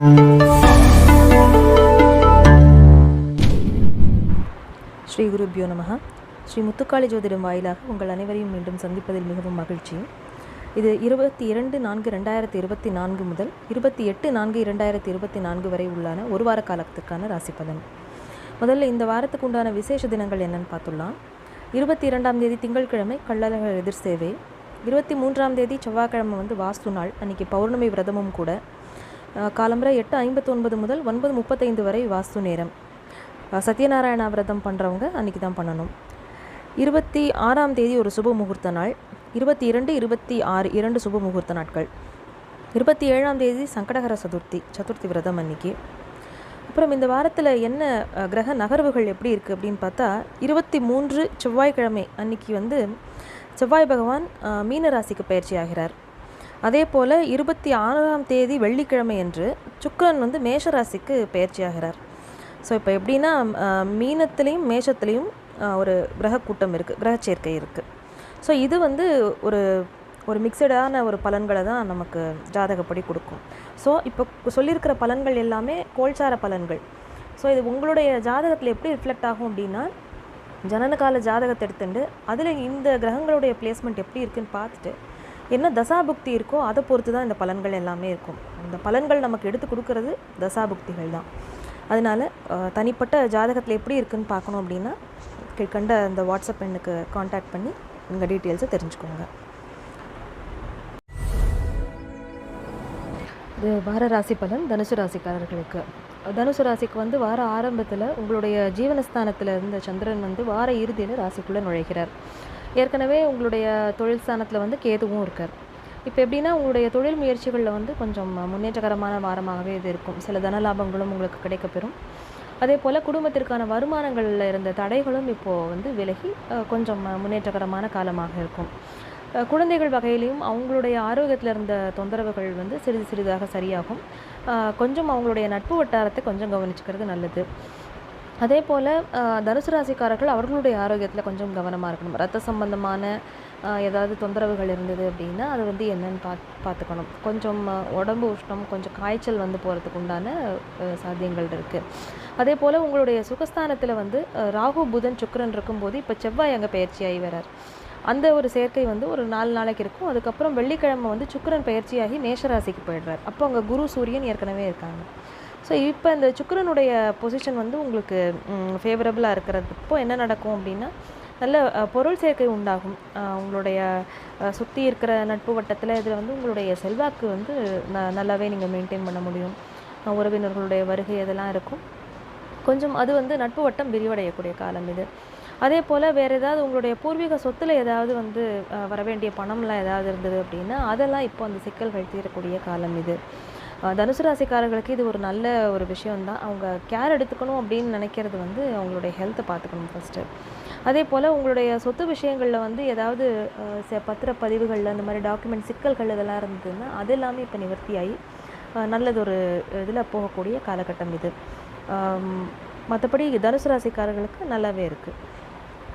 ஸ்ரீ குருபியோ நமஹ. ஸ்ரீ முத்துக்காளி ஜோதிடம் வாயிலாக உங்கள் அனைவரையும் மீண்டும் சந்திப்பதில் மிகவும் மகிழ்ச்சி. இது இருபத்தி இரண்டு நான்கு ரெண்டாயிரத்தி இருபத்தி நான்கு முதல் இருபத்தி எட்டு நான்கு இரண்டாயிரத்தி இருபத்தி நான்கு வரை உள்ளான ஒரு வார காலத்துக்கான ராசி பலன். முதல்ல இந்த வாரத்துக்கு உண்டான விசேஷ தினங்கள் என்னன்னு பார்த்துடலாம். இருபத்தி இரண்டாம் தேதி திங்கட்கிழமை கள்ளழகர் எதிர் சேவை இருபத்தி மூன்றாம் தேதி செவ்வாய்க்கிழமை வந்து வாஸ்து நாள். அன்றைக்கி பௌர்ணமி விரதமும் கூட காலம்பரை எட்டு ஐம்பத்தொன்பது முதல் ஒன்பது முப்பத்தைந்து வரை வாஸ்து நேரம். சத்யநாராயணா விரதம் பண்ணுறவங்க அன்றைக்கி தான் பண்ணணும். இருபத்தி ஆறாம் தேதி ஒரு சுப முகூர்த்த நாள். இருபத்தி இரண்டு இருபத்தி ஆறு இரண்டு சுப முகூர்த்த நாட்கள். இருபத்தி ஏழாம் தேதி சங்கடகர சதுர்த்தி சதுர்த்தி விரதம் அன்னைக்கு. அப்புறம் இந்த வாரத்தில் என்ன கிரக நகர்வுகள் எப்படி இருக்குது அப்படின்னு பார்த்தா இருபத்தி மூன்று செவ்வாய்க்கிழமை அன்னைக்கு வந்து செவ்வாய் பகவான் மீனராசிக்கு மீன ராசிக்கு பயிற்சி ஆகிறார். அதே போல் இருபத்தி ஆறாம் தேதி வெள்ளிக்கிழமை அன்று சுக்கரன் வந்து மேஷராசிக்கு பயிற்சியாகிறார் ஸோ இப்போ எப்படின்னா மீனத்துலேயும் மேஷத்துலேயும் ஒரு கிரக கூட்டம் இருக்குது கிரக சேர்க்கை இருக்குது ஸோ இது வந்து ஒரு ஒரு மிக்சடான ஒரு பலன்களை தான் நமக்கு ஜாதகப்படி கொடுக்கும். ஸோ இப்போ சொல்லியிருக்கிற பலன்கள் எல்லாமே கோல்சார பலன்கள். ஸோ இது உங்களுடைய ஜாதகத்தில் எப்படி ரிஃப்ளெக்ட் ஆகும் அப்படின்னா ஜனனகால ஜாதகத்தை எடுத்துட்டு அதில் இந்த கிரகங்களுடைய பிளேஸ்மெண்ட் எப்படி இருக்குன்னு பார்த்துட்டு என்ன தசாபுக்தி இருக்கோ அதை பொறுத்து தான் இந்த பலன்கள் எல்லாமே இருக்கும். இந்த பலன்கள் நமக்கு எடுத்து கொடுக்கறது தசாபுக்திகள் தான். அதனால் தனிப்பட்ட ஜாதகத்தில் எப்படி இருக்குன்னு பார்க்கணும் அப்படின்னா கீழ்கண்ட இந்த வாட்ஸ்அப் எண்ணுக்கு காண்டாக்ட் பண்ணி உங்கள் டீட்டெயில்ஸை தெரிஞ்சுக்கோங்க. இது வார ராசி பலன் தனுசு ராசிக்காரர்களுக்கு. தனுசு ராசிக்கு வந்து வார ஆரம்பத்தில் உங்களுடைய ஜீவனஸ்தானத்தில் இருந்த சந்திரன் வந்து வார இறுதியில் ராசிக்குள்ளே நுழைகிறார். ஏற்கனவே உங்களுடைய தொழில் ஸ்தானத்தில் வந்து கேதுவும் இருக்கார். இப்போ எப்படின்னா உங்களுடைய தொழில் முயற்சிகளில் வந்து கொஞ்சம் முன்னேற்றகரமான வாரமாகவே இது இருக்கும். சில தன லாபங்களும் உங்களுக்கு கிடைக்கப்பெறும். அதே போல் குடும்பத்திற்கான வருமானங்களில் இருந்த தடைகளும் இப்போது வந்து விலகி கொஞ்சம் முன்னேற்றகரமான காலமாக இருக்கும். குழந்தைகள் வகையிலையும் அவங்களுடைய ஆரோக்கியத்தில் இருந்த தொந்தரவுகள் வந்து சிறிது சிறிதாக சரியாகும். கொஞ்சம் அவங்களுடைய நட்பு வட்டாரத்தை கொஞ்சம் கவனிச்சுக்கிறது நல்லது. அதே போல் தனுசு ராசிக்காரர்கள் அவர்களுடைய ஆரோக்கியத்தில் கொஞ்சம் கவனமாக இருக்கணும். ரத்த சம்பந்தமான ஏதாவது தொந்தரவுகள் இருந்தது அப்படின்னா அது வந்து என்னன்னு பாத் பார்த்துக்கணும் கொஞ்சம் உடம்பு உஷ்ணம் கொஞ்சம் காய்ச்சல் வந்து போகிறதுக்கு உண்டான சாத்தியங்கள் இருக்குது அதே போல் உங்களுடைய சுகஸ்தானத்தில் வந்து ராகு புதன் சுக்கரன் இருக்கும்போது இப்போ செவ்வாய் அங்கே பயிற்சியாகி வரார். அந்த ஒரு சேர்க்கை வந்து ஒரு நாலு நாளைக்கு இருக்கும். அதுக்கப்புறம் வெள்ளிக்கிழமை வந்து சுக்கரன் பயிற்சியாகி மேஷராசிக்கு போயிடுறார். அப்போ அங்கே குரு சூரியன் ஏற்கனவே இருக்காங்க. ஸோ இப்போ இந்த சுக்கரனுடைய பொசிஷன் வந்து உங்களுக்கு ஃபேவரபுளாக இருக்கிறதுப்போ என்ன நடக்கும் அப்படின்னா நல்ல பொருள் சேர்க்கை உண்டாகும். உங்களுடைய சுற்றி இருக்கிற நட்பு வட்டத்தில் இதில் வந்து உங்களுடைய செல்வாக்கு வந்து ந நல்லாவே நீங்கள் மெயின்டைன் பண்ண முடியும். உறவினர்களுடைய வருகை இதெல்லாம் இருக்கும். கொஞ்சம் அது வந்து நட்பு வட்டம் விரிவடையக்கூடிய காலம் இது. அதே போல் வேறு ஏதாவது உங்களுடைய பூர்வீக சொத்தில் ஏதாவது வந்து வரவேண்டிய வர வேண்டிய பணம்லாம் ஏதாவது இருந்தது அப்படின்னா அதெல்லாம் இப்போ அந்த சிக்கல்கள் தீரக்கூடிய காலம் இது. தனுசு ராசிக்காரர்களுக்கு இது ஒரு நல்ல ஒரு விஷயம்தான். அவங்க கேர் எடுத்துக்கணும் அப்படின்னு நினைக்கிறது வந்து அவங்களுடைய ஹெல்த்தை பார்த்துக்கணும் ஃபஸ்ட்டு அதே போல் உங்களுடைய சொத்து விஷயங்களில் வந்து ஏதாவது பத்திரப்பதிவுகளில் அந்த மாதிரி டாக்குமெண்ட் சிக்கல்கள் இதெல்லாம் இருந்ததுன்னா அது எல்லாமே இப்போ நிவர்த்தியாகி நல்லதொரு இதில் போகக்கூடிய காலகட்டம் இது. மற்றபடி தனுசு ராசிக்காரர்களுக்கு நல்லாவே இருக்குது